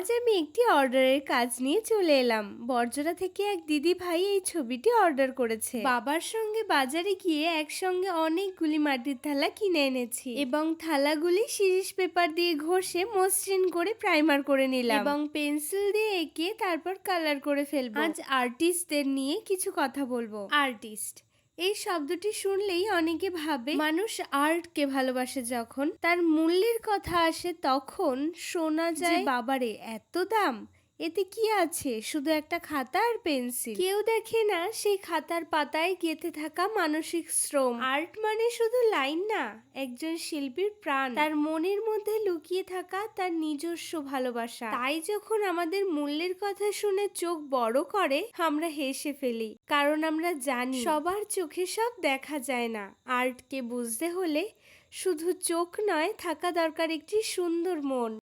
আজ আমি একটি অর্ডারের কাজ নিয়ে চলে এলাম। বর্জরা থেকে এক দিদি ভাই এই ছবিটি অর্ডার করেছে। বাবার সঙ্গে বাজারে গিয়ে একসঙ্গে অনেকগুলি মাটির থালা কিনে এনেছি এবং থালাগুলি শিরিষ পেপার দিয়ে ঘষে মসৃণ করে প্রাইমার করে নিলাম এবং পেন্সিল দিয়ে এঁকে তারপর কালার করে ফেলব। আজ আর্টিস্টদের নিয়ে কিছু কথা বলব। আর্টিস্ট এই শব্দটি শুনলেই অনেকে ভাবে মানুষ আর্টকে ভালোবাসে যখন। তার মূল্যের কথা আসে তখন শোনা যায় বাবারে এত দাম? এতে কি আছে? শুধু একটা খাতা আর পেন্সিল? কেউ দেখে না সেই খাতার পাতায় গেঁথে থাকা মানসিক শ্রম। আর্ট মানে শুধু লাইন না, একজন শিল্পীর প্রাণ। তার মনের মধ্যে লুকিয়ে থাকা তার নিজস্ব ভালোবাসা। তাই যখন আমাদের মূল্যের কথা শুনে চোখ বড় করে, আমরা হেসে ফেলি। কারণ আমরা জানি, সবার চোখে সব দেখা যায় না। আর্টকে বুঝতে হলে শুধু চোখ নয়, থাকা দরকার একটি সুন্দর মন।